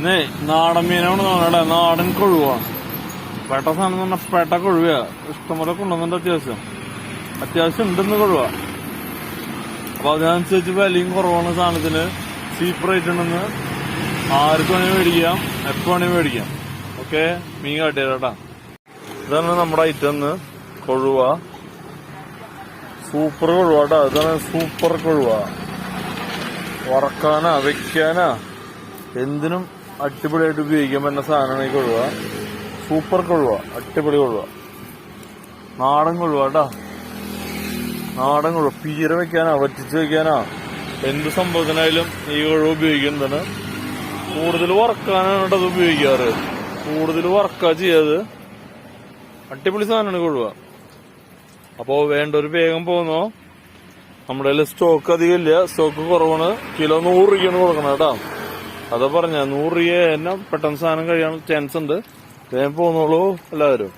ഇന്നേ നാടൻ മീനാണ് നോക്കട്ടെ നാടൻ കൊഴുവാണ് പേട്ട സാധനം പറഞ്ഞാൽ പേട്ട കൊഴുവ ഇഷ്ടംപോലെ കൊണ്ടുവന്നിട്ട് അത്യാവശ്യം. അത്യാവശ്യം ഉണ്ടെന്ന് കൊഴുവ. അപ്പൊ അതിനനുസരിച്ച് വിലയും കുറവാണ് സാധനത്തിന്. ചീപ്പ് റേറ്റ് ഉണ്ടെന്ന് ആർക്ക് വേണമെങ്കിൽ മേടിക്കാം എപ്പോ വേണമെങ്കിൽ മേടിക്കാം. ഓക്കെ? മീൻ കാട്ടിയതാട്ടാ ഇതാണ് നമ്മുടെ ഐറ്റം കൊഴുവ. സൂപ്പർ കൊഴുവാട്ടാ ഇതാണ് സൂപ്പർ കൊഴുവ. വറക്കാനാ വെക്കാനാ. എന്തിനും അടിപൊളിയായിട്ട് ഉപയോഗിക്കാൻ പറ്റുന്ന സാധനമാണ് ഈ കൊഴുവ സൂപ്പർ കൊഴുവ അടിപൊളി കൊഴുവ നാടൻ കൊഴുവ കേട്ടാ. നാടൻ കൊഴുവ പീര വെക്കാനാ? വറ്റിച്ച് വെക്കാനാ? എന്ത് സംഭവത്തിനായാലും ഈ കൊഴുവ ഉപയോഗിക്കുന്നതാണ്. കൂടുതൽ വറക്കാനാണ് അത് ഉപയോഗിക്കാറ്. കൂടുതൽ വർക്കാ ചെയ്യാത്. അടിപൊളി സാധനമാണ് കൊഴുവ വേണ്ട ഒരു വേഗം പോന്നോ. നമ്മുടെ കയ്യിൽ സ്റ്റോക്ക് അധികം ഇല്ല. സ്റ്റോക്ക് കുറവാണ്. കിലോ നൂറ് രൂപയാണ് കൊടുക്കണം കേട്ടോ. അതാ പറഞ്ഞ നൂറ് രൂപ എന്നാ പെട്ടെന്ന് സാധനം കഴിയാൻ ചാൻസ് ഉണ്ട്. വേഗം പോന്നോളൂ എല്ലാവരും.